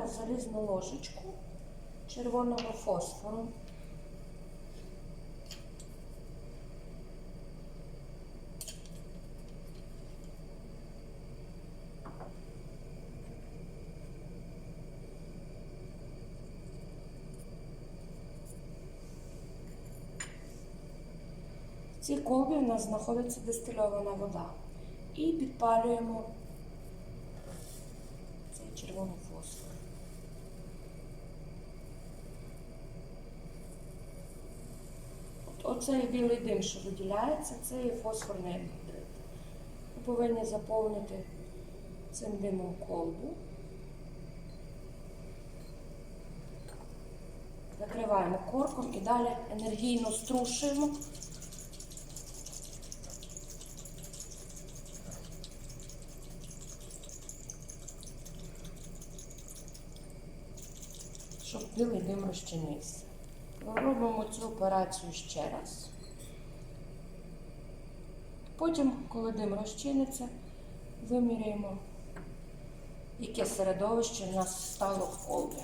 В залізну ложечку червоного фосфору. В цій колбі у нас знаходиться дистильована вода. І підпалюємо Оцей білий дим, що виділяється, це є фосфорний анhідрид. Ми повинні заповнити цим димом колбу. Закриваємо корком і далі енергійно струшуємо. щоб білий дим розчинився. Робимо цю операцію ще раз. Потім, коли дим розчиниться, виміряємо, яке середовище в нас стало в колбі.